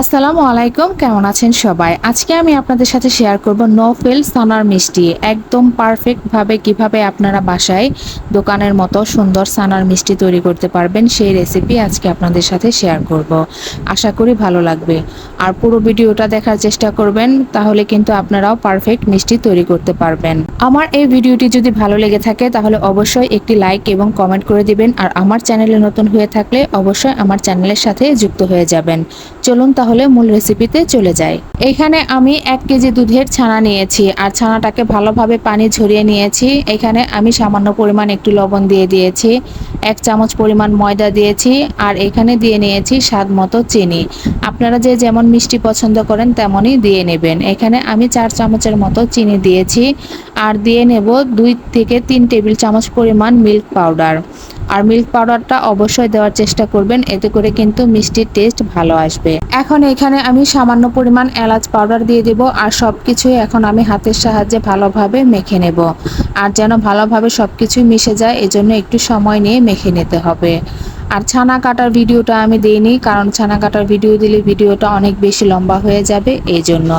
আসসালামু আলাইকুম, কেমন আছেন সবাই? আজকে আমি আপনাদের সাথে শেয়ার করব নো ফেল সানার মিষ্টি। একদম পারফেক্টভাবে কীভাবে আপনারা বাসায় দোকানের মতো সুন্দর সানার মিষ্টি তৈরি করতে পারবেন, সেই রেসিপি আজকে আপনাদের সাথে শেয়ার করব। আশা করি ভালো লাগবে। আর পুরো ভিডিওটা দেখার চেষ্টা করবেন, তাহলে কিন্তু আপনারাও পারফেক্ট মিষ্টি তৈরি করতে পারবেন। আমার এই ভিডিওটি যদি ভালো লেগে থাকে, তাহলে অবশ্যই একটি লাইক এবং কমেন্ট করে দিবেন, আর আমার চ্যানেলে নতুন হয়ে থাকলে অবশ্যই আমার চ্যানেলের সাথে যুক্ত হয়ে যাবেন। চলুন তাহলে মূল রেসিপিতে চলে যাই। এখানে আমি এক কেজি দুধের ছানা নিয়েছি আর ছানাটাকে ভালোভাবে পানি ঝরিয়ে নিয়েছি। এখানে আমি সামান্য পরিমাণ একটু লবণ দিয়ে দিয়েছি, এক চামচ পরিমাণ ময়দা দিয়েছি আর এখানে দিয়ে নিয়েছি স্বাদ মতো চিনি। আপনারা যে যেমন মিষ্টি পছন্দ করেন তেমনই দিয়ে নেবেন। এখানে আমি চার চামচের মতো চিনি দিয়েছি আর দিয়ে নেব দুই থেকে তিন টেবিল চামচ পরিমাণ মিল্ক পাউডার আর মিল্ক পাউডারটা অবশ্যই দেওয়ার চেষ্টা করবেন, এতে করে কিন্তু মিষ্টির টেস্ট ভালো আসবে। এখন এখানে আমি সামান্য পরিমাণ এলাচ পাউডার দিয়ে দেব আর সব কিছুই এখন আমি হাতের সাহায্যে ভালোভাবে মেখে নেব। আর যেন ভালোভাবে সব কিছুই মিশে যায়, এজন্য একটু সময় নিয়ে মেখে নিতে হবে। আর ছানা কাটার ভিডিওটা আমি দিইনি, কারণ ছানা কাটার ভিডিও দিলে ভিডিওটা অনেক বেশি লম্বা হয়ে যাবে এই জন্য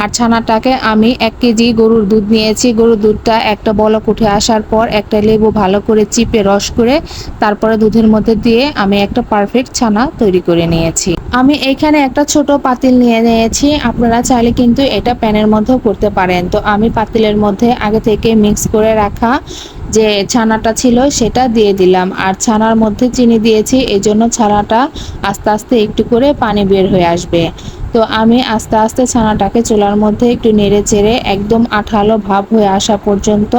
আর ছানাটাকে আমি এক কেজি গরুর দুধ নিয়েছি। গরুর দুধটা একটা বলক উঠে আসার পর একটা লেবু ভালো করে চিপে রস করে তারপরে দুধের মধ্যে দিয়ে আমি একটা পারফেক্ট ছানা তৈরি করে নিয়েছি। আমি এখানে একটা ছোট পাতিল নিয়ে নিয়েছি। আপনারা চাইলে কিন্তু এটা প্যানের মধ্যেও করতে পারেন। তো আমি পাতিলের মধ্যে আগে থেকে মিক্স করে রাখা যে ছানাটা ছিল সেটা দিয়ে দিলাম। আর ছানার মধ্যে চিনি দিয়েছি এই জন্য ছানাটা আস্তে আস্তে একটু করে পানি বের হয়ে আসবে। তো আমি আস্তে আস্তে ছানাটাকে চুলার মধ্যে একটু নেড়ে চেড়ে একদম আঠালো ভাব হয়ে আসা পর্যন্ত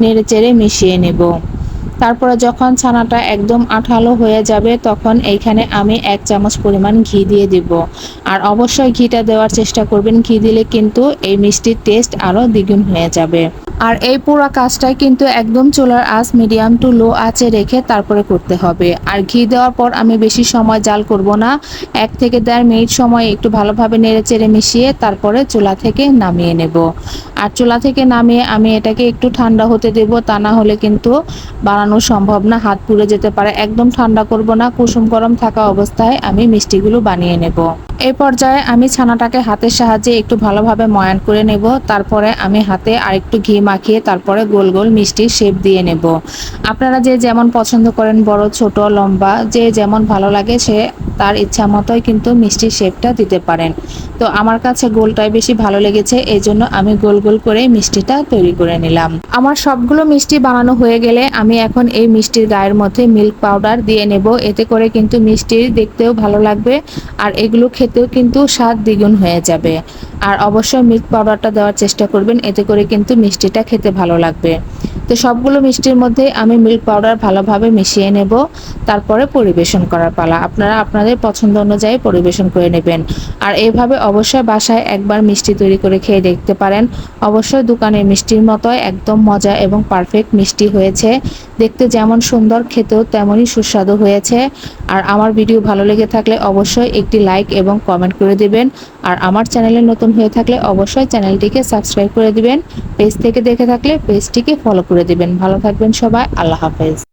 নেড়ে চেড়ে মিশিয়ে নেব। তারপরে যখন ছানাটা একদম আঠালো হয়ে যাবে, তখন এইখানে আমি এক চামচ পরিমাণ ঘি দিয়ে দিব। আর অবশ্যই ঘিটা দেওয়ার চেষ্টা করবেন। ঘি দিলে কিন্তু এই মিষ্টির টেস্ট আরও দ্বিগুণ হয়ে যাবে। আর এই পুরো কাজটাই কিন্তু একদম চুলার আঁচ মিডিয়াম টু লো আঁচে রেখে তারপরে করতে হবে। আর ঘি দেওয়ার পর আমি বেশি সময় জাল করব না। এক থেকে দেড় মিনিট সময় একটু ভালোভাবে নেড়ে চেড়ে মিশিয়ে তারপরে চুলা থেকে নামিয়ে নেব। আর চুলা থেকে নামিয়ে আমি এটাকে একটু ঠান্ডা হতে দেব, তা না হলে কিন্তু বানানো সম্ভব না, হাত পুড়ে যেতে পারে। একদম ঠান্ডা করব না, কুসুম গরম থাকা অবস্থায় আমি মিষ্টিগুলো বানিয়ে নেব। এই পর্যায়ে আমি ছানাটাকে হাতের সাহায্যে একটু ভালোভাবে ময়ান করে নেব, তারপরে আমি হাতে আরেকটু ঘি মাখিয়ে তারপরে গোল গোল মিষ্টির শেপ দিয়ে নেব। আপনারা যে যেমন পছন্দ করেন, বড়, ছোট, লম্বা, যে যেমন ভালো লাগে সে তার ইচ্ছা মতোই কিন্তু মিষ্টির শেপটা দিতে পারেন। তো আমার কাছে গোলটাই বেশি ভালো লেগেছে, এই জন্য আমি গোল গোল করে মিষ্টিটা তৈরি করে নিলাম। আমার সবগুলো মিষ্টি বানানো হয়ে গেলে আমি এখন এই মিষ্টির গায়ের মধ্যে মিল্ক পাউডার দিয়ে নেব, এতে করে কিন্তু মিষ্টির দেখতেও ভালো লাগবে, আর এগুলো খেতেও কিন্তু স্বাদ দ্বিগুণ হয়ে যাবে। আর অবশ্যই মিল্ক পাউডারটা দেওয়ার চেষ্টা করবেন, এতে করে কিন্তু মিষ্টিটা খেতে ভালো লাগবে। তো সবগুলো মিষ্টির মধ্যে আমি মিল্ক পাউডার ভালোভাবে মিশিয়ে নেব, তারপরে পরিবেশন করার পালা। আপনারা আপনাদের পছন্দ অনুযায়ী পরিবেশন করে নেবেন। আর এইভাবে অবশ্যই বাসায় একবার মিষ্টি তৈরি করে খেয়ে দেখতে পারেন। অবশ্যই দোকানের মিষ্টির মতো একদম মজা এবং পারফেক্ট মিষ্টি হয়েছে। দেখতে যেমন সুন্দর, খেতেও তেমনই সুস্বাদু হয়েছে। আর আমার ভিডিও ভালো লেগে থাকলে অবশ্যই একটি লাইক এবং কমেন্ট করে দিবেন। আর আমার চ্যানেলে নতুন হয়ে থাকলে অবশ্যই চ্যানেলটিকে সাবস্ক্রাইব করে দিবেন। পেজ থেকে দেখে থাকলে পেজটিকে ফলো করে দিবেন। ভালো থাকবেন সবাই। আল্লাহ হাফেজ।